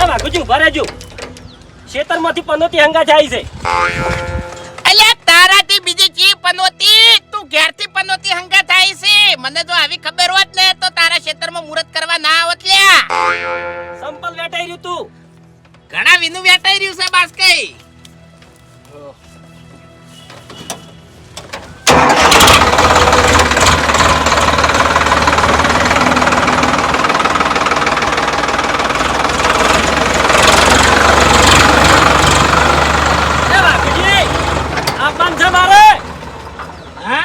આ વાઘુજી ઊભા રહેજો ખેતરમાંથી પનોતી હંગા જાય છે. અલ્યા તારાથી બીજી ચી પનોતી? તું ઘેરથી પનોતી હંગા થાય છે. મને જો આવી ખબર હોત ને તો તારા ખેતરમાં મુહૂર્ત કરવા ના આવત લ્યા. સંપલ વેટાઈ રહ્યું તું. ઘણા વિનુ વેટાઈ રહ્યું છે એ વાઘુજી આબાન છે મારે હા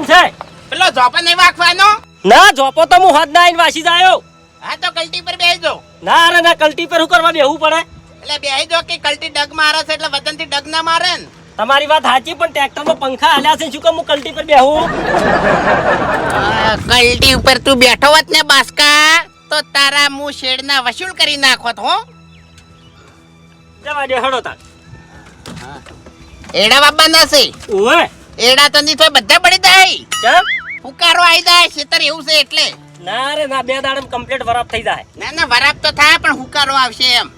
આબાન છે? પેલો ઝોપો નહીં વાગવાનો? ના જોપો તો હું હદ ના આઈને વાસી જાયો હા તો કલ્ટી પર બેસી દો ના રે ના કલ્ટી પર શું કરવા બેહવું પડે. એટલે બેસી દો કે કલ્ટી ડગ મારે છે એટલે વતનથી ડગ ના મારે ને? તમારી વાત સાચી પણ ટ્રેક્ટરમાં પંખા હાલ્યા છે શું કે હું કલ્ટી પર બેહું? કલ્ટી ઉપર તું બેઠો હોત ને બાસ્કા તો તારા મું શેડના વસૂલ કરી નાખોત હો. જવા દે હડો તા એડા બાબા છે. ઓએ એડા તો નહીં થાય બધા પડી જાય. કેમ? હુકારો આવી જાય ખેતર એવું છે એટલે. ના રે ના બે દાડમ કમ્પ્લીટ વરાપ થઈ જાય. ના ના વરાપ તો થાય પણ હુકારો આવશે એમ.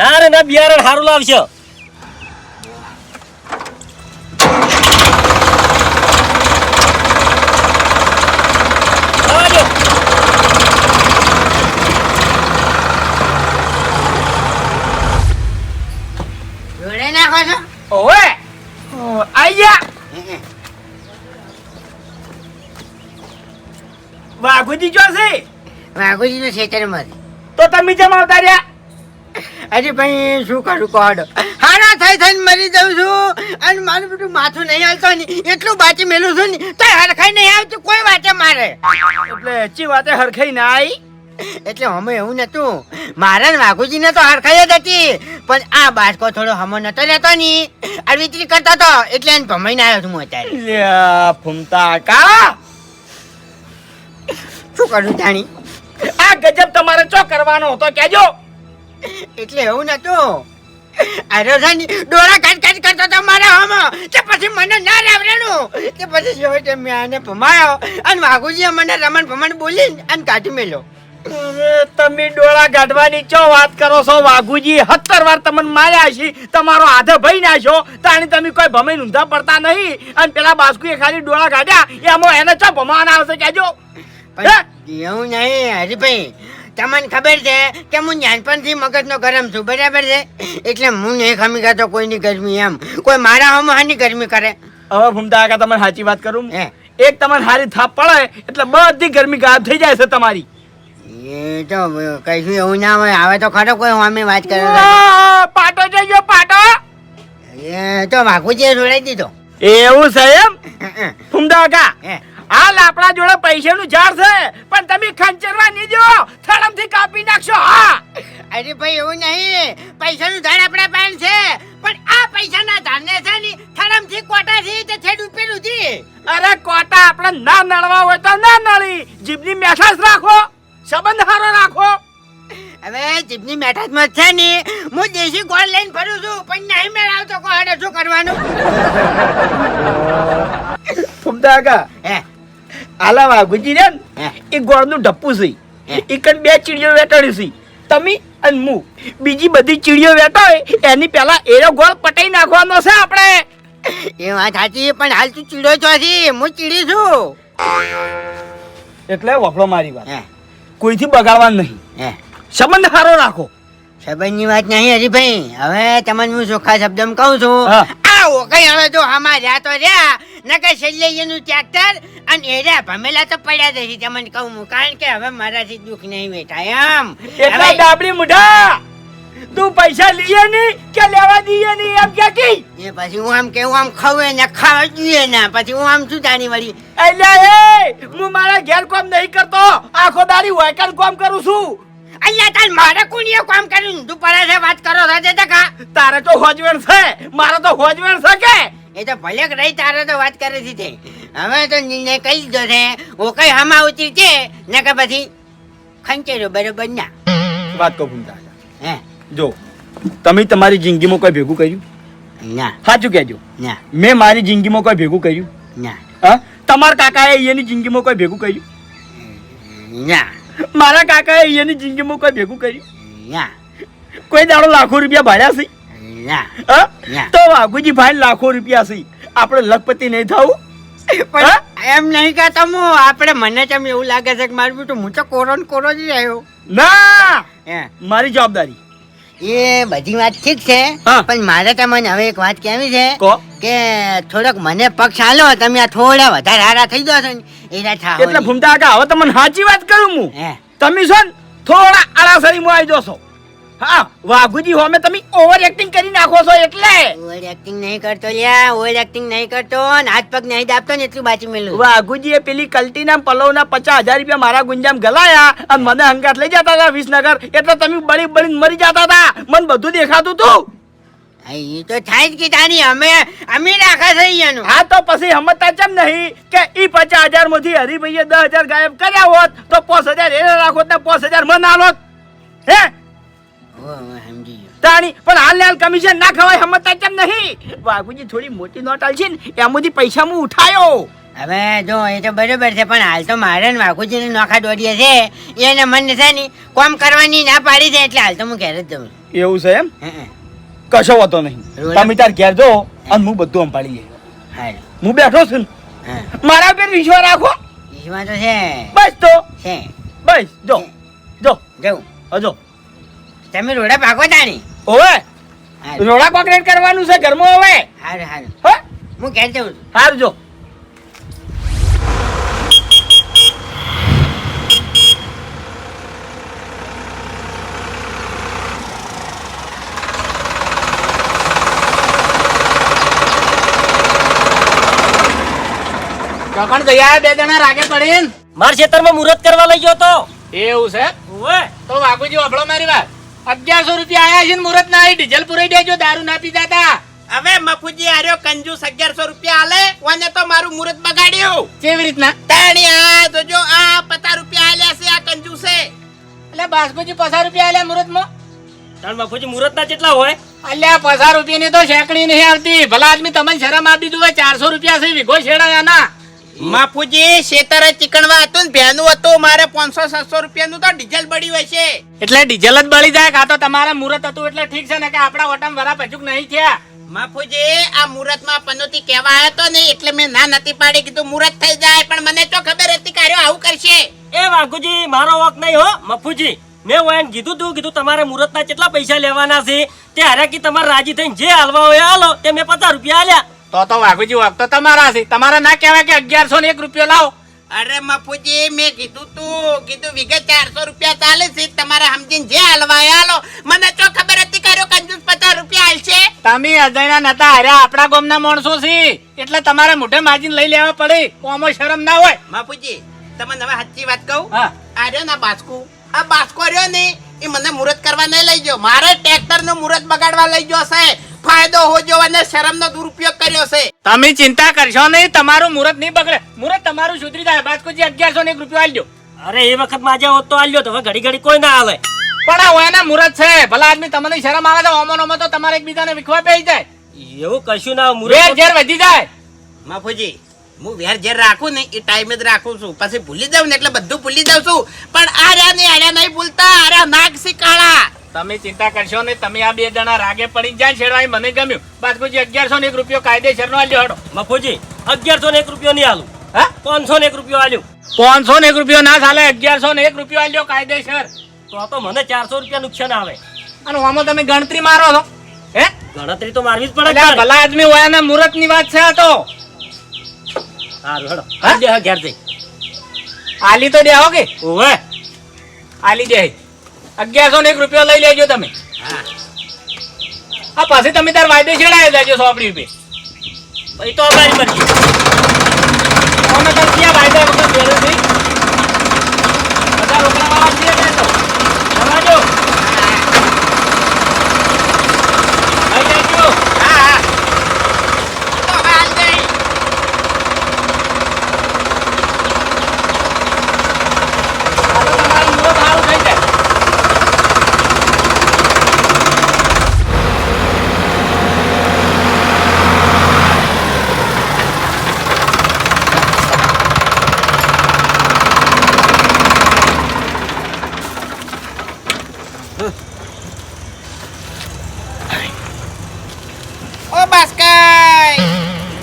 ના રે ના બિયારણ સારું લાવશે. ઓવે. આયા વાઘુજી જો છે. વાઘુજી નું ખેતરમાં તો તમે જેમ આવતા રહ્યા? અરે ભાઈ શું કરું કોડ હારા થઈ થઈને મરી જાઉં છું. અને મારું બધું માથું નહીં હાલતો ને એટલું બાચી મેલું છું ને તો હરખાઈ નહીં આવતું કોઈ વાતે મારે. એટલે ચી વાતે હરખાઈ ના આવી એટલે અમે એવું નતું મારા ને વાઘુજી ને તો હરખાઈ જ હતી. પણ આ બાળકો થોડો હમો નતો રહેતો ની આ વિતરી કરતો હતો એટલે એને ભમાઈને આવ્યો છું હું અત્યારે. ફૂમતા કા? શું કરું જાણી આ ગજબ તમારે ચો કરવાનો હતો કેજો એટલે એવું નતું અરે છે ને ડોળા કાટ કાટ કરતો તો મારા હમ. તે પછી મને ના રાવરેનું તે પછી છેવટે મેં આને ભમાયો. અને વાઘુજીએ મને રમણ ભમણ બોલી અને કાઢી મેલો તમે ડોળા ગાઢવાની ચો વાત કરો છો? વાઘુજી સત્તર વાર તમને માર્યા છે. તમારો આધે ભઈ નાખ્યો તાણી તમે કોઈ ભમે ઊંધા પડતા નહીં. અને પેલા બાસ્કુએ ખાલી ડોળા ગાઢ્યા. એમાં એને ચો ભમાવાના આવશે? પણ એવું નહીં હરીભાઈ તમને ખબર છે કે હું નાનપણથી મગજનો ગરમ છું બરાબર છે? એટલે હું નહીં ખમી ગયો કોઈની ગરમી એમ. કોઈ મારા હમ હાની ગરમી કરે. હવે ભૂમતા કાકા તમને સાચી વાત કરું? હે. એક તમને હારી થાપ પડે એટલે બધી ગરમી ગાયબ થઈ જાય છે તમારી. એ તો કઈશું એવું ના હોય હવે તો ખરો કોઈ અમે વાત કરે પાટો આ, પાટો. એ તો વાઘુજીએ જોડાઈ દીધો. એવું છે એમ? ફૂમતા કાકા હે. હાલ આપણા જોડે પૈસાનું ઝાડ છે પણ તમે ખંચરવા નહીં દો થડમથી કાપી નાખશો હા. અરે ભાઈ એવું નહીં. પૈસાનું ઝાડ આપણા પાસે છે. પણ આ પૈસાના ઝાડને છે ને થડમથી કોટાથી તે છેડ ઉપેલું છે અરે કોટા આપણે ના નળવા હોય તો ના નળી. જીભની મેઠાશ રાખો. સંબંધ સારો રાખો. હવે જીભની મેઠાસમાં છે ને હું દેશી ગોળ લઈને ફરું છું પણ નહીં મેળવતો કોઈ શું કરવાનું? ફૂમતા કાકા હે. આલા વાઘુજી ને એ ગોળનું ઢપ્પુ છે. એકન બે ચીડીઓ વેટાડી છે. તમે અને હું. બીજી બધી ચીડીઓ વેટાય એની પહેલા એનો ગોળ પટાઈ નાખવાનો છે આપણે. એ વાત સાચી પણ હાલ તું ચીડો છો છી હું ચીડી છું. એટલે વફળો મારી વાત. કોઈથી બગાડવાનું નહીં. સંબંધ સારો રાખો. સંબંધની વાત નહીં હરીભાઈ હવે તમને હું ચોખ્ખા શબ્દમાં કહું છું. ઓકઈ હવે તો આમાં રહ્યા રહ્યા નકર છેલ્લે એનું ટ્રેક્ટર અને એ રહ્યા ભમેલા તો પડ્યા જ તમને કહું હું કારણ કે હવે મારાથી દુઃખ નહીં વેઠાય એમ. એટલે ડાબડી મુઢા! તું પૈસા લઈએ નહીં કે લેવા દઈએ નહીં એમ કે કી? એ પછી હું આમ કેવું આમ ખવે ને ખાવા જોઈએ ને પછી હું આમ શું જાણી વળી? એટલે એ હું મારા ઘેર કામ નહીં કરતો આખો દાડી હોય કામ કરું છું. અહીંયા તાર મારે કોણીએ કામ કર્યું તું પડે છે વાત કરો રાજે ટકા તારે તો હોજવેણ છે. મારો તો હોજવેણ છે કે? એ તો ભલે રહી તારે તો વાત કરે છે તે હવે તો નિર્ણય કહી દીધો છે. હું કઈ હમા ઉતરી છે? ને કે પછી ખંચેરો બરોબર ના. વાત કહું ભૂમતા હે? જો તમે તમારી જિંદગીમાં કોઈ ભેગું કર્યું? ના. સાચું કહેજો. ના. મેં મારી જિંદગીમાં કોઈ ભેગું કર્યું? ના. હા? તમારા કાકાએ એની જિંદગીમાં કોઈ ભેગું કર્યું? ના. મારા કાકાએ એની જિંદગીમાં કોઈ ભેગું કર્યું? કોઈ દાડો લાખો રૂપિયા ભાડ્યા છે? તો વાઘુજી ભાઈ લાખો રૂપિયા છે. આપણે લખપતિ નહીં થવું? પણ એમ નહીં કહેતો હું. આપણે મને કેમ એવું લાગે છે કે મારું બેટું હું તો કોરો ને કોરો જ રહ્યો. ના! મારી જવાબદારી. એ બધી વાત ઠીક છે પણ મારે તમને હવે એક વાત કહેવી છે કે. થોડોક મને પક્ષ હાલો તમે આ થોડા વધારે હારા થઈ ગયો છો એના થાવ એટલે ભૂમતા કાકા હવે તમને સાચી વાત કરું હું. તમે છો ને થોડા આળાસરીમાં આવી જશો હા વાઘુજી હોમે તમે ઓવર એક્ટિંગ કરી નાખો છો એટલે. ઓવર એક્ટિંગ નહીં કરતો લ્યા ઓવર એક્ટિંગ નહીં કરતો ને હાથ પગ નહીં દાબતો ને એટલું બાચી મેલું. વાઘુજીએ પેલી કલ્ટીના પલવના પચાસ હજાર રૂપિયા મારા ગુંજામ ગલાયા અને મને હંગાત લઈ જતા હતા વિસનગર. એટલે તમે બળી બળીને મરી જતા હતા. મને બધું દેખાતું તું. એ તો થાય જ કે તાની અમે અમે રાખા થઈ એનું હા તો પછી સમજતા કેમ નહીં કે ઈ પચાસ હજારમાંથી હરિભાઈએ દસ હજાર ગાયબ કર્યા હોત તો પાંચ હજાર એને રાખો ને પાંચ હજાર મને આલોત. હે? તાણી પણ હાલ ને હાલ કમિશન ના ખવાય હમત કેમ નહીં? બાપુજી થોડી મોટી નોટ આલશે ને એમાંથી પૈસા હું ઉઠાયો. હવે જો એ તો બરોબર છે પણ હાલ તો મારે ને વાઘુજીને નોખા દોડીએ છે. એને મને છે ને કોમ કરવાની ના પાડી છે એટલે હાલ તો હું ઘેર જ જઉં. એવું છે એમ. કશો વાતો નહીં. તમે તાર ઘેર જો અને હું બધું સંભાળી લઈએ હારું. હું બેઠો છું મારા પર વિશ્વાસ રાખો. વિશ્વાસ તો છે. બસ તો. બસ જો. જો. જવું હજો. તમે રોડા પાકો તાણી? ઓવે. હારું. રોડા કોન્ક્રીટ કરવાનું છે ઘરમાં હવે. હારું હારું. હો. હું જઉં છું. સારું જો. ચોકણ જઈ બે જણા રાગે પડીને? માર ખેતરમાં મુહૂર્ત કરવા લઈ ગયો તો. એવું છે? ઓવે. તો વાગુજી વાપડો મારી વાત. અગિયારસો રૂપિયા આયા છે ને મુહૂર્ત ના ડીઝલ પુરાઈ દેજો દારૂ ના પીતા હતા હવે મફુજી આર્યો કંજૂસ અગિયારસો રૂપિયા આલે ઓને તો મારું મુહૂર્ત બગાડ્યું? કેવી રીતના? તાણી આ તો જો આ પચાસ રૂપિયા આલ્યા છે આ કંજૂસે. એટલે બાસ્કોજી પચાસ રૂપિયા આલ્યા મુહૂર્તમાં તાર મફુજી મુહૂર્ત ના કેટલા હોય? અલ્યા પચાસ રૂપિયાની તો શેકડી નહીં આવતી. ભલા આદમી તમને શરમ આપી દીધું હોય ચારસો રૂપિયા છે વિઘો છેડા ના. મફુજી શેતરે ચીકણવા હતું ને ભેનું હતું મારે પાંચસો સાતસો રૂપિયાનું તો ડીઝલ બળ્યું હોય છે એટલે ડીઝલ જ બળી જાય કાં તો તમારે મુહૂર્ત હતું એટલે ઠીક છે ને કે આપણા ઓટમ વરા પજુક નહીં થયા. માફુજી આ મુહૂર્તમાં પનોતી કહેવા આવ્યો તો ને એટલે મેં ના નથી પાડી કીધું મુહૂર્ત થઈ જાય પણ મને તો ખબર હતી કે આર્યો આવું કરશે. એ વાઘુજી મારો વક નહીં હો મફુજી. મેં હું એને કીધું તું કીધું તમારે મુહૂર્તના કેટલા પૈસા લેવાના છે તે હારે કે તમારે રાજી થઈને જે હાલવા હોય હાલો તે મેં પચાસ રૂપિયા આલ્યા. તો તો વાઘુજી વાગ તો તમારા છે. તમારે ના કહેવાય કે અગિયારસો ને એક રૂપિયો લાવો. અરે મફુજી મેં કીધું તું કીધું વીઘે ચારસો રૂપિયા ચાલે છે. તમારે સમજીને જે હાલવાય હાલો મને તો ખબર હતી કર્યો કંજૂસ પચાસ રૂપિયા હાલશે તમે અજયના નતા હાર્યા આપણા ગામના માણસો છે. એટલે તમારે મોઢે માજીને લઈ લેવા પડે. કોમો શરમ ના હોય. બાપુજી તમને હવે સાચી વાત કહું? આ રહ્યો ને બાસ્કુ. આ બાસ્કો રહ્યો ને એ મને મુહૂર્ત કરવા નહીં લઈ ગયો. મારે ટ્રેક્ટરનું મુહૂર્ત બગાડવા લઈ ગયો છે. ફાયદો હોજો અને શરમ નો દુરુપયોગ કર્યો છે. તમે ચિંતા કરશો નહીં તમારું મુહૂર્ત નહીં બગડે. મુહૂર્ત તમારું સુધરી જાય. બાજકોજી અગિયારસો ને એક રૂપિયો આલજો અરે એ વખત માજે હોત તો આલ્યો તો હવે ઘડી ઘડી કોઈ ના આવે પણ આ ઓયાના મુહૂર્ત છે. ભલા આદમી તમને શરમ આવે તો ઓમો નોમો તો તમારે એકબીજાને વિખવા પડી જાય. એવું કશું ના મુહૂર્ત ઝેર વધી જાય. માફુજી હું વેર જે રાખું ને એ ટાઈમે જ રાખું છું. પછી ભૂલી દઉં ને એટલે બધું ભૂલી દઉં છું. પણ આર્યા ને આર્યા નહીં ભૂલતા આર્યા નાગ સી કાળા તમે ચિંતા કરશો ને તમે આ બે જણા રાગે પડી જાય છેડવાય મને ગમ્યું. બાજકોજી અગિયારસો ને એક રૂપિયો કાયદેસર નો આલ્યો હડો. મફુજી અગિયારસો ને એક રૂપિયો નહીં આલું. હા? પાંચસો ને એક રૂપિયો આલ્યું. પાંચસો ને એક રૂપિયો ના ચાલે અગિયારસો ને એક રૂપિયો આલ્યો કાયદેસર. તો તો મને ચારસો રૂપિયા નુકસાન આવે. અને આમાં તમે ગણતરી મારો છો. હે? ગણતરી તો મારવી જ પડે ભલા આદમી ઓયાના મુહૂર્તની વાત છે આ તો. હેડો. હા? દે ઘેર જઈ આલી તો દેહો કે? ઓવે આલી દે. અગિયારસો ને એક રૂપિયો લઈ લેજો તમે. આ પછી તમે તાર વાયદે છેડાય લેજો સોપડી રૂપિયે પછી તો અમારી મરજી અમે વાયદા વગર જોડે થઈ બધા રોકડા વાળા છીએ ને તો સમજો લઈ લેજો હા હા તો હવે હાલ જઈ આ તો તમારું મુહૂર્ત સારું થઈ જાય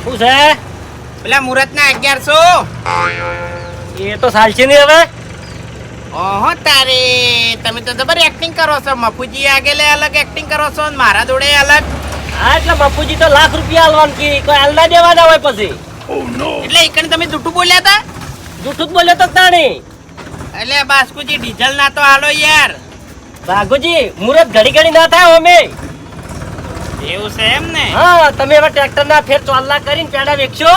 એવું છે પેલા મુહૂર્તના અગિયારસો. એ તો ચાલશે નહીં હવે. ઓહો તારે. તમે તો જબર એક્ટિંગ કરો છો. મફુજી આગેલે અલગ એક્ટિંગ કરો છો અને મારા જોડે અલગ. હા એટલે મફુજી તો લાખ રૂપિયા આલવાનું કે કોઈ આલના દેવાના હોય પછી. એટલે એકણ તમે જૂઠું બોલ્યા હતા? જૂઠું જ બોલ્યો તો તાણી. એટલે બાસ્કુજી ડીઝલ ના તો હાલો યાર. બાગુજી મુરત ઘડી ઘડી ના થાય અમે. એવું છે એમ ને? હા તમે હવે ટ્રેક્ટર ના ફેર ચોલ્લા કરીને પેડા વેચશો.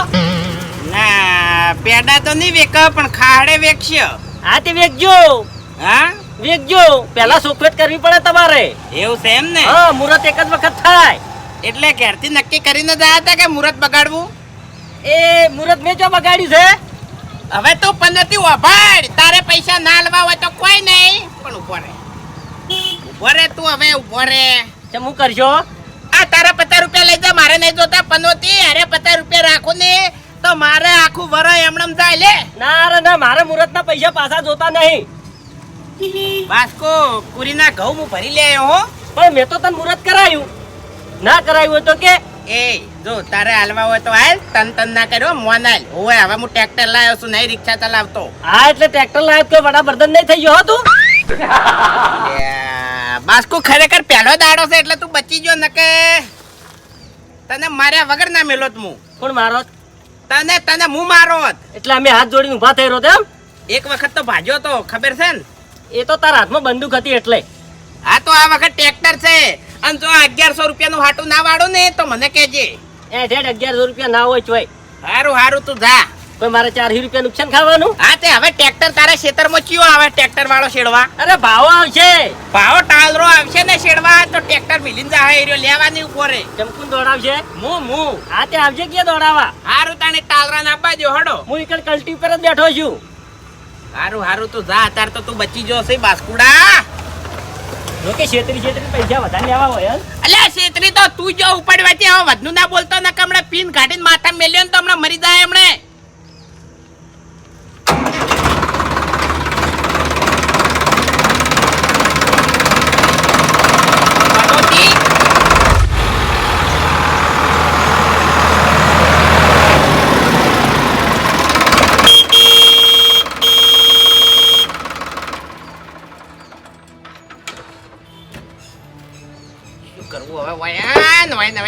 ના પેડા તો નહીં વેક પણ ખાડે વેકશે. હા તે વેકજો. હા? વેકજો. પેલા સોખવેટ કરવી પડે તમારે. એવું છે એમ ને? હા મુરત એક જ વખત થાય. એટલે ઘેરથી નક્કી કરીને જ હતા કે મુરત બગાડવું? એ મુરત મેં જો બગાડ્યું છે? હવે તો પંદરથી વભાડ. તારે પૈસા ના લેવા હોય તો કોઈ નહીં. પણ ઊભો રે ઊભો રે તું હવે ઊભો રે ચમ હું કરશો? આ તારા પચાસ રૂપિયા લઈ જા મારે નહીં જોતા. પનોતી અરે પચાસ રૂપિયા રાખો ને તો મારે આખું વર એમણમ જાય લે. ના રે ના મારે મુરત ના પૈસા પાછા જોતા નહીં. વાસ્કો કુરીના ઘઉં હું ભરી લે હો. પણ મેં તો તને મુરત કરાયું. ના કરાયું હોય તો કે? એ જો તારે હાલવા હોય તો હાલ તન તન ના કર્યો મોન હાલ. ઓય હવે હું ટ્રેક્ટર લાવ્યો છું નહીં રિક્ષા ચલાવતો. હા એટલે ટ્રેક્ટર લાવ્યો તો વડા વડાપ્રધાન નહીં થઈ ગયો હો તું? બાસ્કુ ખરેખર પહેલો દાડો છે એટલે તું બચી ગયો નકે? તને માર્યા વગર ના મેલો હું. પણ મારો તને તને હું મારો એટલે અમે હાથ જોડીને ઊભા થઈ રહ્યો એમ એક વખત તો ભાજ્યો તો ખબર છે ને? એ તો તારા હાથમાં બંદૂક હતી એટલે. આ તો આ વખત ટ્રેક્ટર છે. અને જો અગિયારસો રૂપિયાનું હાટું ના વાળો ને તો મને કહેજે. એ ઢેડ અગિયારસો રૂપિયા ના હોય ચોય હારું હારું તું જા. કોઈ મારે ચારસો રૂપિયા નુકસાન ખાવાનું? હા તે હવે ટ્રેક્ટર તારા ખેતરમાં કયો આવે? ટ્રેક્ટર વાળો શેડવા? અરે ભાવો આવશે. ભાવો ટાલરો આવશે ને શેડવા તો ટ્રેક્ટર મિલીન જાય એર્યો લેવાની ઉપર. રે ચમકુન દોડાવશે મુ મુ હા તે આવજે ક્યાં દોડાવા. હારું તાને ટાલરા ના આપવા જો હડો. હું એકલ કલ્ટી ઉપર જ બેઠો છું. હારું હારું તો જા અત્યારે તો તું બચી જો છે બાસ્કુડા જોકે છેતરી છેતરી પૈસા વધારે લેવા હોય અલ્યા છેતરી તો તું જો ઉપાડવાથી હવે વધુ ના બોલતો ને કે હમણાં પીન કાઢીને માથા મેલ્યો ને તો હમણાં મરી જાય હમણે.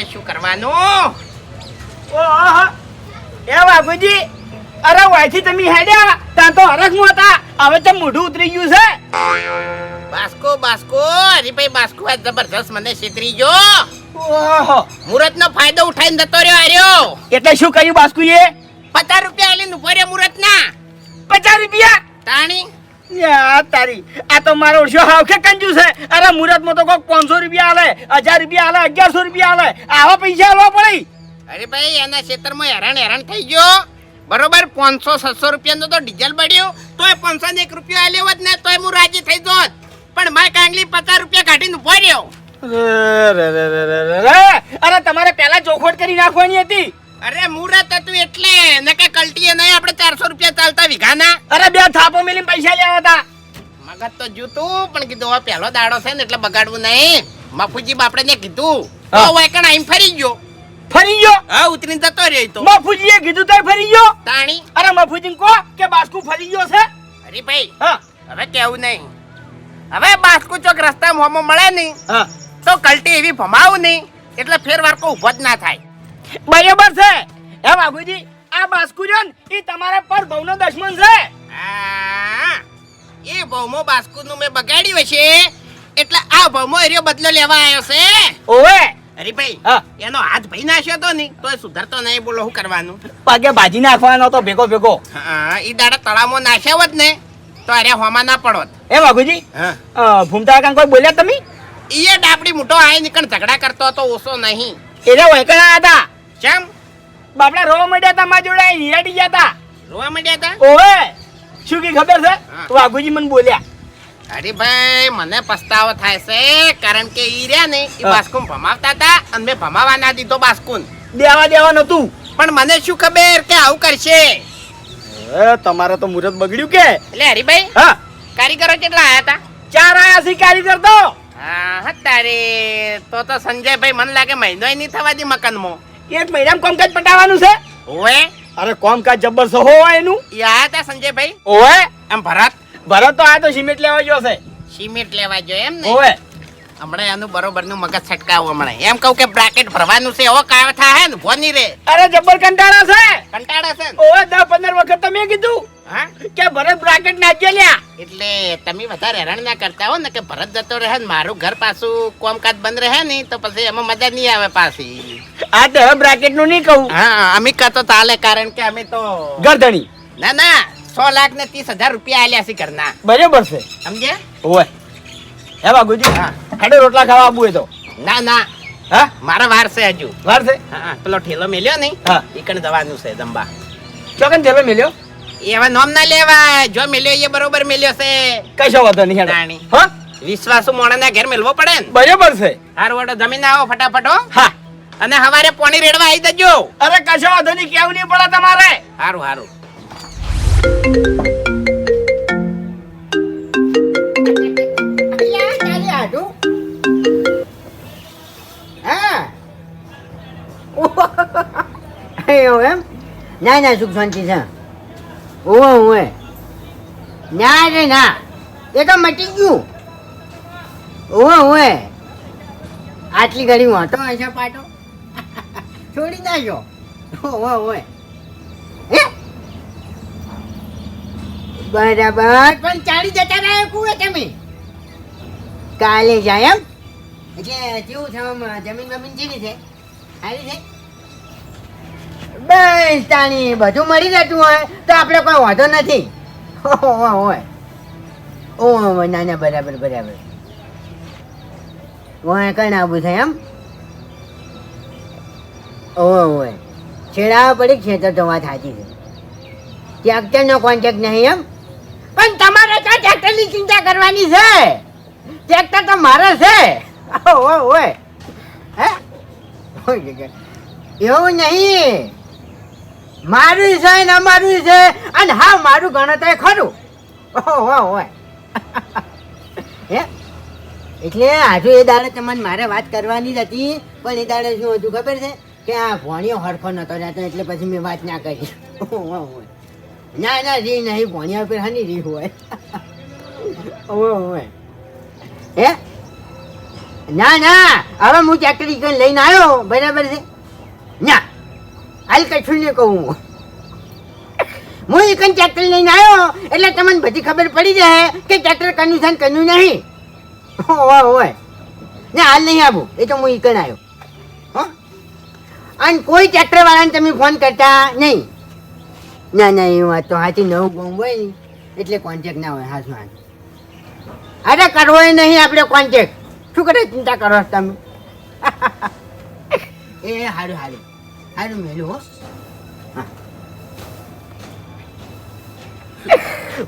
હવે શું કરવાનું? ઓહો એ બાબુજી અરે વાયથી તમે હેડ્યા? ત્યાં તો હરખમાં હતા. હવે તો મોઢું ઉતરી ગયું છે. બાસ્કો બાસ્કો હરીભાઈ બાસ્કો આ જબરજસ્ત મને છેતરી ગયો. ઓહો. મુહૂર્ત નો ફાયદો ઉઠાઈને જતો રહ્યો આર્યો એટલે શું કર્યું બાસ્કુએ પચાસ રૂપિયા આલીને ઊભો રહ્યો મુરત ના પચાસ રૂપિયા? તાણી. યા તારી આ તો મારો ઓળશો હાવ કે કંજુ છે. અરે મુહૂર્તમાં તો કોક પાંચસો રૂપિયા આલે હજાર રૂપિયા આલે અગિયારસો રૂપિયા આલે. આવા પૈસા આલવા પડે. અરે ભાઈ એના ખેતરમાં હેરાન હેરાન થઈ ગયો. બરોબર પાંચસો છસો રૂપિયાનો તો ડીઝલ બળ્યું તોય પાંચસો ને એક રૂપિયો આલ્યો હોત ને તોય હું રાજી થઈ જોત. પણ માય કાંગલી પચાસ રૂપિયા કાઢીને ઊભો રહ્યો. અરે તમારે પહેલા ચોખવટ કરી નાખવાની હતી. અરે મુહૂર્ત હતું એટલે. કે કલટીએ નહીં આપણે ચારસો રૂપિયા ચાલતા વીઘાના. અરે બે થાપો મેલીને પૈસા લેવા હતા. મગજ તો જૂતું પણ કીધું હવે પહેલો દાડો છે ને એટલે બગાડવું નહીં. માફુજી બાપડે ને કીધું. તો વાયકણ આઈને ફરી ગયો. ફરી ગયો? હા ઉતરી જતો રહ્યો તો. મફુજીએ કીધું તો ફરી ગયો? તાણી. અરે મફુજી કો કે બાસ્કુ ફરી ગયો છે. અરે ભાઈ હા. હવે કેવું નહીં. હવે બાસ્કુ ચોક રસ્તામાં હોમો મળે નહીં. હા. તો કલટી એવી ભમાવું નહીં. એટલે ફેર વારકો ઊભો જ ના થાય. બરાબર છે. એ બાબુજી આ બાસ્કુજન એ તમારા પર ભવનો દશમન છે. આ, એ ભવમો બાસ્કુ નું મેં બગાડ્યું છે એટલે આ ભવમો એરિયો બદલો લેવા આવ્યો છે. ઓવે. અરે ભાઈ એનો હાથ ભાઈ નાખ્યો તો નહીં તો સુધરતો નહીં બોલો શું કરવાનું? પગે ભાજી નાખવાનો તો ભેગો ભેગો. હા એ દાડા તળામો નાખ્યા હોત ને તો અરે હોમાં ના પડો એ અ, ભૂમતા કાંઈ કોઈ બોલ્યા તમે? એ ડાપડી મોટો આય નીકળ ઝઘડા કરતો હતો ઓછો નહીં. એટલે વૈકણા હતા. ચમ? બાપડા રોવા માંડ્યા હતા મા જોડે હિરાડી ગયા હતા રોવા માંડ્યા હતા ઓવે શું કી ખબર છે? વાઘુજી મને બોલ્યા. અરે ભાઈ મને પસ્તાવો થાય છે કારણ કે ઈ રહ્યા ને ઈ બાસ્કુન ભમાવતા હતા અને મેં ભમાવા ના દીધો બાસ્કુન. દેવા દેવા નતું પણ મને શું ખબર કે આવું કરશે? તમારે તો મુહૂર્ત બગડ્યું કે? એટલે હરીભાઈ હા. કારીગરો કેટલા આયા હતા ચાર આયા છે કારીગર તો. હા તારે. તો તો સંજયભાઈ મને લાગે મહિનો નહીં થવા દે મકાનમાં. એક મહિનામાં કોમકાજ પટાવવાનું છે? ઓએ અરે કામકાજ જબરજસ્ત હોય એનું. યા તા સંજયભાઈ? ઓએ આમ ભરત. ભરત તો આ તો સિમેન્ટ લેવા ગયો છે. સિમેન્ટ લેવા ગયો એમ ને? ઓએ હમણાં એનું બરોબરનું મગજ છટકાવું હમણાં. એમ કહું કે બ્રાકેટ ભરવાનું છે એવો કાવ થાય ને ભોની રે. અરે જબર કંટાળા છે. કંટાળા છે ઓવે દસ પંદર વખત તમે કીધું. હા? કે ભરત બ્રાકેટ નાખજે લ્યા? એટલે તમે વધારે હેરાન ના કરતા હો ને કે ભરત જતો રહે ને મારું ઘર પાછું કોમકાજ બંધ રહે ને તો પછી એમાં મજા નહીં આવે પાછી. આ તો બ્રાકેટનું નહીં કહું. હા અમે કહેતો તાલે કારણ કે અમે તો ગરદણી ના ના સો લાખ ને ત્રીસ હજાર રૂપિયા આલ્યા છે ઘરના. બરાબર છે. સમજે ઓય. હે બાગુજી હા. ખાડે રોટલા ખાવા આપવું હોય તો. ના ના. હા? મારા વાર છે હજુ. વાર છે? હા પેલો ઠેલો મેલ્યો નહીં? હા. ઈકણ દવાનું છે જંબા ચોકન ઠેલો મેલ્યો? એવા નોમ ના લેવાય. જો મેલ્યો એ બરોબર મેલ્યો છે. કશો વાંધો નહીં હેડો. હા? વિશ્વાસુ મોણાના ઘેર મેલવો પડે ને? બરાબર છે. હાર વડો જમીન આવો ફટાફટ હો. હા. અને હવારે પોણી રેડવા આવી જજો. અરે કશો વાંધો નહીં કેવું નહીં પડે તમારે? હારું હારું. એમ. ના ના સુખ શાંતિ છે. ઓવે ઓવે ના રે ના. એ તો મટી ગયું. ઓવે ઓવે આટલી ઘડી વાંટો હશે પાટો છોડી દેજો. ઓવે ઓવે બરાબર. પણ ચાલી જતા રહ્યા કુએ તમે. કાલે જાય એમ? એટલે કેવું છે જમીન બમીન કેવી છે. સારી છે? બસ તાણી, બધું મળી જતું હોય તો આપણે કોઈ વાંધો નથી. હોય હોય ઓ ના ના, બરાબર બરાબર. હોય કઈ આવું છે એમ? ઓ હોય છેડાવા પડી ખેતર તો વાત સાચી છે. ટ્રેક્ટરનો કોન્ટેક્ટ નહીં એમ? પણ તમારે ક્યાં ટ્રેક્ટરની ચિંતા કરવાની છે? ટ્રેક્ટર તો મારે છે. ઓય ઓય હે? એવું નહીં. મારું છે ને અમારું છે. અને હા મારું ગણતરી ખરું. ઓહો હોય હે. એટલે આજુ એ દાડે તમને મારે વાત કરવાની જ હતી. પણ એ દાડે શું હતું ખબર છે? કે આ ભોણિયો હરખો નતો રહેતો, એટલે પછી મેં વાત ના કરી. ના ના, રી નહીં. ભોણિયા પર હાની રી હોય. ઓહો હોય હે. ના ના. હવે હું ચેકરી લઈને આવ્યો? બરાબર છે? ના હાલ કશું નહીં કહું હું. હું એકન લઈને આવ્યો એટલે તમને બધી ખબર પડી જાય કે ટ્રેક્ટર કનું કનું નહીં. હોય હોય ને, હાલ નહીં આવું. એ તો હું એકન આવ્યો. હો? અને કોઈ ટ્રેક્ટર વાળાને તમે ફોન કરતા નહીં. ના ના, એ વાત તો હાથી નવું ગમ હોય એટલે કોન્ટેક ના હોય હાથમાં અરે કરવો નહીં આપણે કોન્ટેક શું કરે ચિંતા કરો તમે? એ હારું હારું. હારું મેલું હો.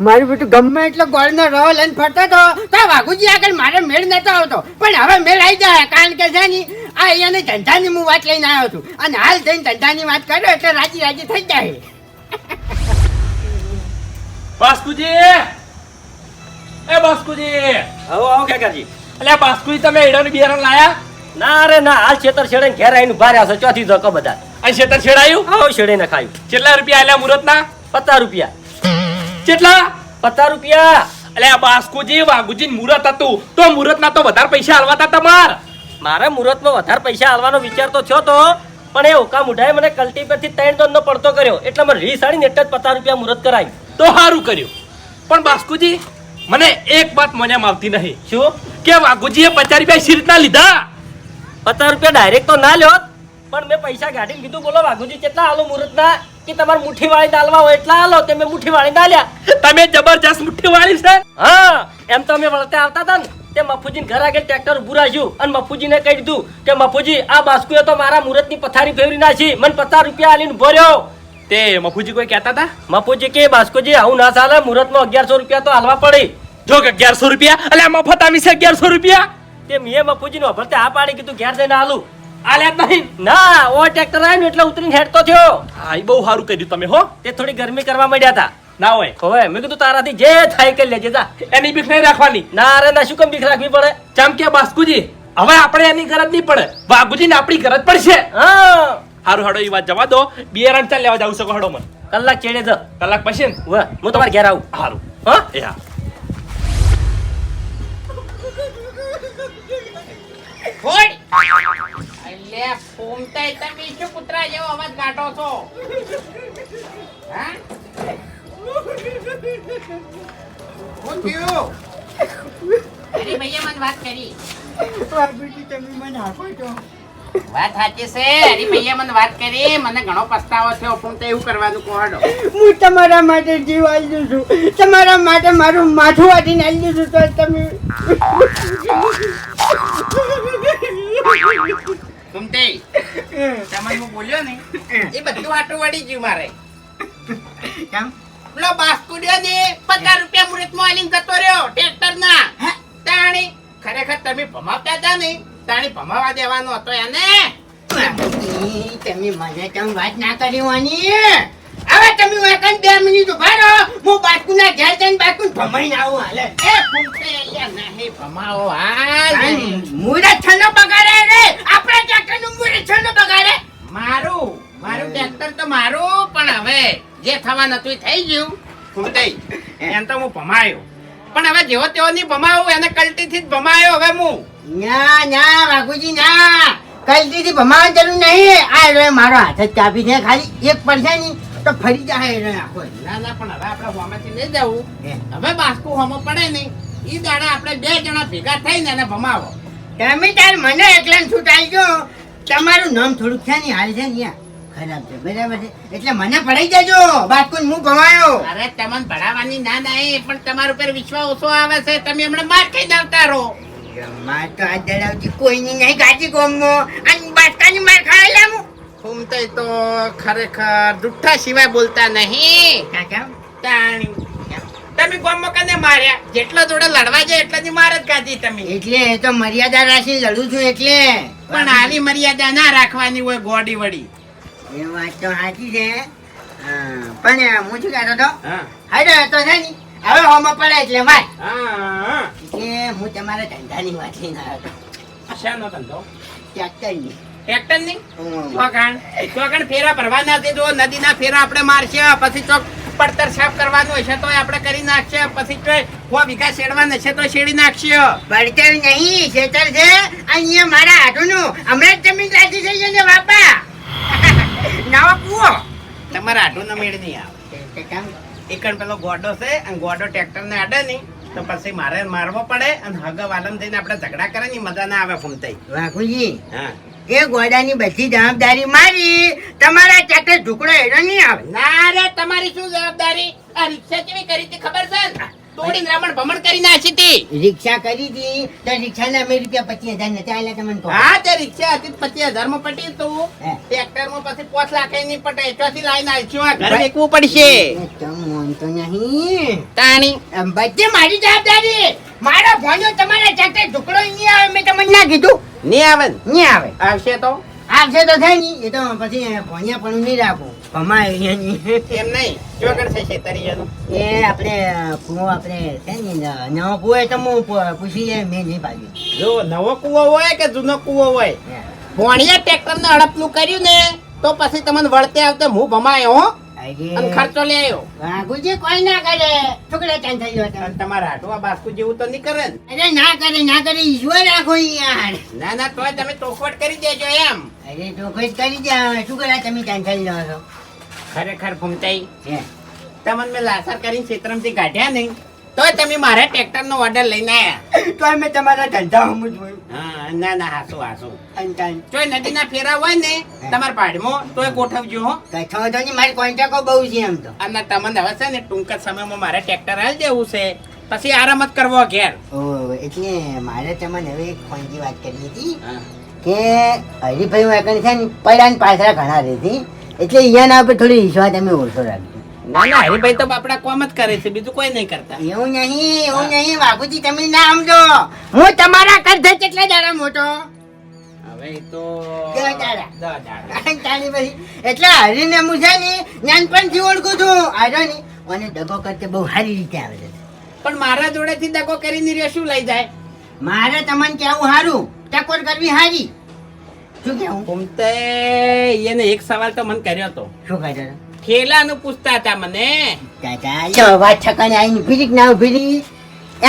મારું બેટું ગમે એટલો ગોળનો રવો લઈને ફરતો હતો તો વાઘુજી આગળ મારે મેળ નતો આવતો. પણ હવે મેળ આવી જાય કારણ કે છે ની આ અહીંયાની ધંધાની હું વાત લઈને આવ્યો છું. અને હાલ જઈને ધંધાની વાત કર્યો એટલે રાજી રાજી થઈ જાય. બાસ્કુજી! એ બાસ્કુજી! આવો આવો કાકાજી. અલ્યા બાસ્કુજી તમે એડાનું બિયારણ લાયા? ના રે ના હાલ છેતર છેડે ને ઘેર આવીને ઊભા રહ્યા છો ચોથી ધોકો બધા. અને શેતર છેડાયું? હા છેડે ને ખાયું. કેટલા રૂપિયા આલ્યા ના પચાસ રૂપિયા. કેટલા? પચાસ રૂપિયા. અલ્યા બાસ્કુજી વાઘુજી મુરત હતું. તો મુહૂર્તના તો વધારે પૈસા આલવાતા તમાર. મારે મુહૂર્તમાં વધારે પૈસા હાલવાનો વિચાર તો થયો તો પણ એ ઓકા મુઢાએ મને કલ્ટી પરથી ત્રણ ટનનો પડતો કર્યો. એટલે મને રી સાડીને એટલે જ પચાસ રૂપિયા મુરત કરાવી તો સારું કર્યું. પણ બાસ્કુજી મને એક વાત મજામાં આવતી નહીં. શું? કે વાઘુજીએ પચાસ રૂપિયા શી રીતના લીધા. પચાસ રૂપિયા ડાયરેક્ટ તો ના લ્યો. પણ મેં પૈસા કાઢીને કીધું બોલો વાઘુજી કેટલા આલો મુહૂર્તના? કે તમારે મુઠ્ઠી વાળી દાલવા હોય એટલા હાલો તે મેં મુઠ્ઠી વાળી દાલ્યા? તમે જબરજસ્ત મુઠ્ઠી વાળી છે? હા એમ તો અમે વળતે આવતા હતા ને તે મફુજીને ઘર આગળ ટ્રેક્ટર ઉભું રાખ્યું અને મફુજીને કહી દીધું કે મફુજી આ બાસ્કુએ તો મારા મુહૂર્તની પથારી ફેરવી નાખી મને પચાસ રૂપિયા આલીને ભર્યો તે મફુજી કોઈ કહેતા હતા? મફુજી કે બાસ્કુજી આવું ના ચાલે મુહૂર્તમાં અગિયારસો રૂપિયા તો હાલવા પડી. જો કે અગિયારસો રૂપિયા? એટલે મફત આવી છે અગિયારસો રૂપિયા? તે મફુજી મફુજીને વભરતે આ પાડી કીધું ઘેર જઈને આલું નહીં ના ઓ ટ્રેક્ટર આવ્યું એટલે ઉતરીને હેડતો થયો. હા એ બહુ સારું કર્યું તમે હો. તે થોડી ગરમી કરવા માંડ્યા હતા ના હોય. હવે મેં કીધું તારાથી જે થાય કરી લેજે જા. એની બીક નહીં રાખવાની. ના અરે ના શું કેમ બીક રાખવી પડે? ચમ કે બાસ્કુજી હવે આપણે એની ગરજ નહીં પડે. વાઘુજી ને આપણી ગરજ પડશે. હા. હારું હાડો એ વાત જવા દો. બે રાન ચાલ લેવા જાવ શકો હાડો મને. કલાક ચેડે જ કલાક પછી ને? હું તમારે ઘેર આવું. હારું. હા? એ હા. ફોડ એટલે ફૂમતાય તમે શું કૂતરા જેવો અવાજ કાઢો છો. હા? શું થયું? અરે ભૈયા મને વાત કરી. વાઘુજી તમે મને આપો છો. વાત સાચી છે. હરી ભૈયા મને વાત કરી. મને ઘણો પસ્તાવો થયો. ફૂમતા એવું કરવાનું કોડો હું તમારા માટે જીવ આલી છું. તમારા માટે મારું માથું વાટીને આલી છું. તો તમે ફૂમતે તમને હું બોલ્યો ને? એ બધું આટું વળી ગયું મારે. કેમ? પેલો બાસ્કુડિયો ને પચાસ રૂપિયા મુહૂર્તમાં આલીને જતો રહ્યો ટ્રેક્ટર ના તાણી ખરેખર તમે ભમાવતા હતા ને? તાણી ભમાવા દેવાનો હતો એને. તમે મને કેમ વાત ના કરી હોની હવે તમે વેકન બે મિનિટ ઊભા રહો. હું બાકુના ઘેર જઈને બાકુને ભમાઈને આવું હાલે. એ ફૂમતે અહીંયા નહીં ભમાવો હાલ મુરત છનો બગાડે રે. આપણા ચાકરનું મુરત છનો બગાડે. મારું મારું ટ્રેક્ટર તો મારું પણ હવે જે થવાનું હતું થઈ ગયું. ફૂમતે એમ તો હું ભમાયો. પણ હવે જેવો તેવો નહીં ભમાવું એને કલ્ટીથી જ ભમાયો હવે હું. ના ના બાપુજી ના કલતીથી ભમાવાની જરૂર નહીં. આ રે મારો હાથ જ ચાપી છે ખાલી. એક પડશે ની તો ફરી જાય એને આખો ના ના પણ હવે આપણે હોમેથી નહીં જવું. હવે બાસ્કુ હોમો પડે નહીં. ઈ દાડા આપણે બે જણા ભેગા થઈને એને ભમાવો. તમે તાર મને એકલા છૂટાઈ ગયો તમારું નામ થોડુંક છે ને હાલ છે ને ખરાબ છે બરાબર છે. એટલે મને પડાઈ દેજો. બાસ્કુન હું ભમાયો. અરે તમને ભણાવવાની ના ના એ પણ તમારા ઉપર વિશ્વાસ ઓછો આવે છે. તમે હમણાં માર ખાઈ આવતા રહો. માર તો આ દડાવતી કોઈની નહીં કાચી ગોમો અને બાસ્કાની માર ખાયેલા ફૂમતાઈ તો ખરેખર દુઠ્ઠા સિવાય બોલતા નહીં. તમે ગોમમાં કને માર્યા. જેટલા જોડે લડવા જાય એટલાની માર જ કાઢી તમે. એટલે એ તો મર્યાદા રાખી લડું છું એટલે. પણ આવી મર્યાદા ના રાખવાની હોય ગોડી વડી. એ વાત તો સાચી છે. હા, પણ હું શું કહેતો હતો? હા. હાડો તો છે ને હવે હોમ પડે એટલે વાત હા. એટલે હું તમારા ધંધાની વાત લઈને આવ્યો હતો. શાનો ધંધો? ટ્રેક્ટરની. ટ્રેક્ટરની? ચોકાણ ચોકાણ ફેરા ફેરા ભરવાના દેજો નદી નદીના ફેરા આપણે મારશે પછી ચોક પડતર સાફ કરવાનું હશે તો આપણે કરી નાખશે પછી તો કો વીઘા શેડવાના છે તો શેડી નાખશે. પડતર નહીં ખેતર છે. અહીંયા મારા હાથોનું હમણાં જ જમીન રાખી થઈ છે ને બાપા. નવો કુવો. તમારા આટું ન મેળ નહીં આવે. એકણ પેલો ગોડો છે અને ગોડો ટ્રેક્ટર ને આડે નહીં તો પછી મારે મારવો પડે અને હગ વાલમ થઈને આપણે ઝઘડા કરે ને મજા ના આવે ફૂમતાઈ વાઘુજી હા. એ ગોડાની બધી જવાબદારી મારી. તમારા ચાટે ઢુકડો એનો નહીં આવે. ના રે, તમારી શું જવાબદારી? આ રિક્ષા કેવી કરી હતી ખબર છે? તોડીને રમણ ભમણ કરી નાખી હતી. રિક્ષા કરી હતી. તો રિક્ષાના અમે રૂપિયા પચીસ હજાર નતા આલ્યા તમને હા તે રિક્ષા હતી પચીસ હજારમાં પટી તું. ટ્રેક્ટરમાં પછી પોચ લાખ નહીં પટે ચોથી લાઈન આવીશું ઘર વેચવું પડશે? માનતો નહીં. તાણી. બધી મારી જવાબદારી. મારો ભણ્યો તમારા ઢુકડો નહીં આવે મેં તમને ના કીધું. નહીં આવે નહીં આવે. આવશે તો? આવશે તો થાય નહીં. એ તો પછી ભણ્યા પણ નહીં રાખું ભમાય એમ નહીં. ચોગડ થશે તરીયાનું એ આપણે કૂવો આપણે છે ને નવો કૂવો તો હું પૂછી લે મેં નહીં પાડ્યું. જો નવો કૂવો હોય કે જૂનો કૂવો હોય? ભોણિયા ટ્રેક્ટર ને હડપલું કર્યું ને તો પછી તમને વળતે આવતે હું ભમાયો હો? ખર્ચો લે આવ્યો. કોઈ ના કરે. છોકરા ચાંદ થઈ ગયો તમારા હાટવા બાસ્કુ જેવું તો નહીં કરે અરે ના કરે ના કરે ઈશ્વર રાખો યાર. ના ના તોય તમે ચોખવટ કરી દેજો એમ. અરે તો કોઈ કરી દે શું કરે તમે ચાંદ થઈ જાઓ છો? ખરેખર ફૂમતાઈ હે. તમને મેં લાસાર કરીને ક્ષેત્રમાંથી કાઢ્યા નહીં. તોય તમે મારા ટ્રેક્ટર નો ઓર્ડર લઈને આવ્યા તો અમે તમારા ધંધા હમ જ જોયું. હા ના ના હાસુ હાસુ. તો નદી નદીના ફેરા હોય ને તમારા પાડમાં તોય ગોઠવજો હો. કથો તો નહીં મારી કોન્ટેકો બહુ છે એમ તો. અને તમને હવે છે ને ટૂંક સમયમાં મારે ટ્રેક્ટર હાલ દેવું છે. પછી આરામ જ કરવો ઘેર. ઓ એટલે મારે તમને હવે એક ફોનથી વાત કરી હતી કે હરીભાઈ હું એકણ છે ને પડ્યા ને પાછળ ઘણા રહેતી. એટલે અહીંયા આપણે થોડી વિશ્વાસ તમે ઓછો રાખજો. ના ના હરિભાઈ તો આપડા કોમ જ કરે છે બીજું કોઈ નહીં કરતા. એવું નહીં એવું નહીં બાપુજી તમે ના સમજો હું તમારા કરતા કેટલા દાડા મોટો? એટલે હરીને હું છે ને નાનપણથી ઓળખું છું. હારો અને દગો કરતે બહુ સારી રીતે આવે છે. પણ મારા જોડેથી દગો કરીને શું લઈ જાય. મારે તમને કેવું સારું. ટકોર કરવી સારી. શું કેવું? એને એક સવાલ તો મને કર્યો હતો. શું કહે ખેલાનું પૂછતા હતા મને. દાદા વાત છકાને આવીને ફીરી ના ફીરી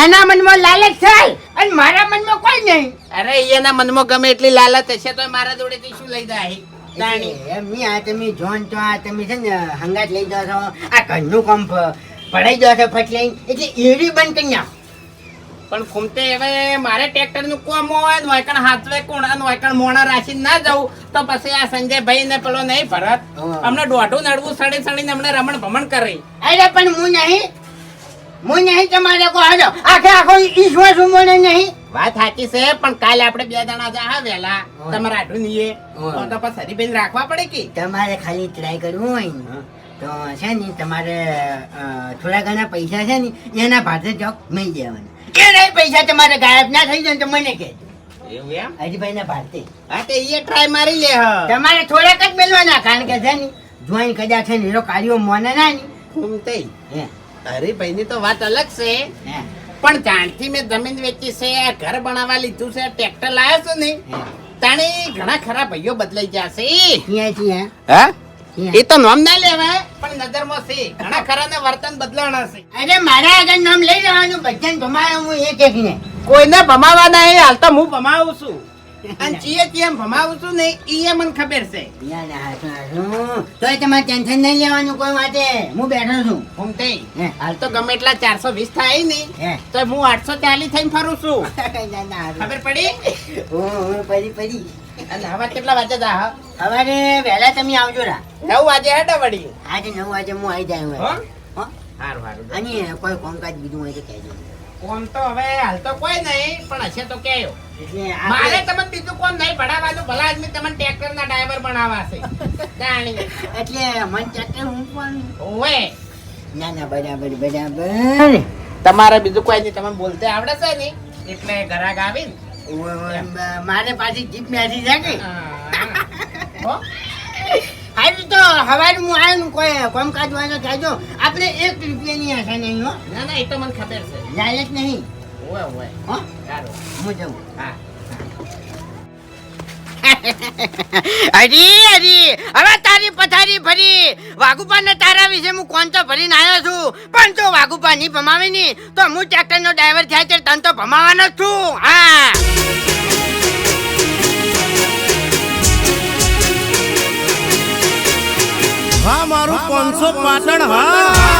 એના મનમાં લાલચ થાય અને મારા મનમાં કોઈ નહીં. અરે એના મનમાં ગમે એટલી લાલચ હશે તો મારા જોડેથી શું લઈ જાય? એટલે આ તમે જોન તો આ તમે છે ને હંગાત લઈ જાઓ છો આ ઘરનું કામ પડાઈ જાઓ છો ફટ લઈને એટલે એરી બંધ કરી નાખો. પણ ખુમતે હવે મારે ટ્રેક્ટરનું કોમ હોય ને વાયકણ હાથવે કોણા ને મોણા રાખીને ના જવું તો પછી આ સંજયભાઈ ને પેલો નહીં ભરત. અમને દોઢું નડવું સડી સડીને અમને રમણ ભમણ કરી. અરે પણ હું નહીં. હું નહીં તમારે કો હાલો. આખે આખો ઈશ્વર સુમોને નહીં. વાત સાચી છે પણ કાલે આપણે બે જણા જા હા વેલા. તમારે આટલું નહીં તો પછી હરીબેન રાખવા પડે કે? તમારે ખાલી ટ્રાય કરવું હોય તો છે ને તમારે થોડા ઘણા પૈસા છે ને એના ભાતે જોક મળી દેવાના એ નહીં પૈસા તમારે ગાયબ ના થઈ જાય તો મને કે. એવું એમ? હરીભાઈ ના ભાતે હા તે એ ટ્રાય મારી લે હ. તમારે થોડાક જ મેળવાના કારણ કે છે ને જોઈન કદાચ છે ને કાર્યો મોને ના ની. ઘૂમતે હે. હરીભાઈ ની તો વાત અલગ છે. હે. પણ જાણથી મેં જમીન વેચી છે આ ઘર બનાવવા લીધું છે ટ્રેક્ટર લાવ્યો છું ને તાણે ઘણા ખરા ભાઈઓ બદલાઈ ગયા છે. ક્યાં હા? એ તો નામ ના લેવાય. પણ નજરમાં છે ઘણા ખરા ને વર્તન બદલાણા છે. અરે મારા આગળ નામ લઈ જવાનું બધાને ભમાયો હું એક એક કોઈને ભમાવા નહીં હાલ તો હું ભમાવું છું. અને ચીએ ચીએમ ભમાવું છું ને ઈ મને ખબર છે. યાર હાસું હાસું તોય તમારે ટેન્શન નહીં લેવાનું કોઈ માટે હું બેઠો છું. હે. હાલ તો ગમે એટલા ચારસો વીસ થાય ને તો હું આઠસો ચાલીસ થઈને ફરું છું. ખબર પડી? હું પડી પડી. અને હવે કેટલા વાગે જા સવારે વહેલા તમે આવજો રા. નવ વાગે હેડો વળી? આજે નવ વાગે હું આવી જાય હો? હારું હારું. અને કોઈ કામકાજ બીજું હોય તો કહેજો. કોમ તો હવે હાલ તો કોઈ નહીં પણ હશે તો કેયો મારે તમને બીજું કોમ નહીં ભણાવવાનું ભલા આદમી તમને ટ્રેક્ટર ના ડ્રાઈવર બનાવાશે જાણી. એટલે મન ટ્રેક્ટર હું પણ ઓવે. ના ના બરાબર બરાબર. તમારે બીજું કોઈ નહીં તમે બોલતે આવડે છે ને એટલે ઘરાક આવીને મારે પાછી જીપ મેળી છે કે હો? હારું તો હવાર હું આવ્યો કોઈ કામકાજ હોય થાય આપણે એક રૂપિયાની આશા નહીં હો ના ના એ તો મને ખબર છે. લાલચ નહીં. ઓવે ઓવે હો? સારું. હું જાઉં. હા. હરી હરી હવે તારી પથારી ફરી વાઘુપાન ને તારા વિશે હું કોણ તો ભરીને આવ્યો છું? પણ જો વાઘુપા ની ભમાવી ની તો હું ટ્રેક્ટર નો ડ્રાઈવર થયા છે તને તો ભમાવાનો જ છું. હા. હા મારું પાંચસો પાટણ હા.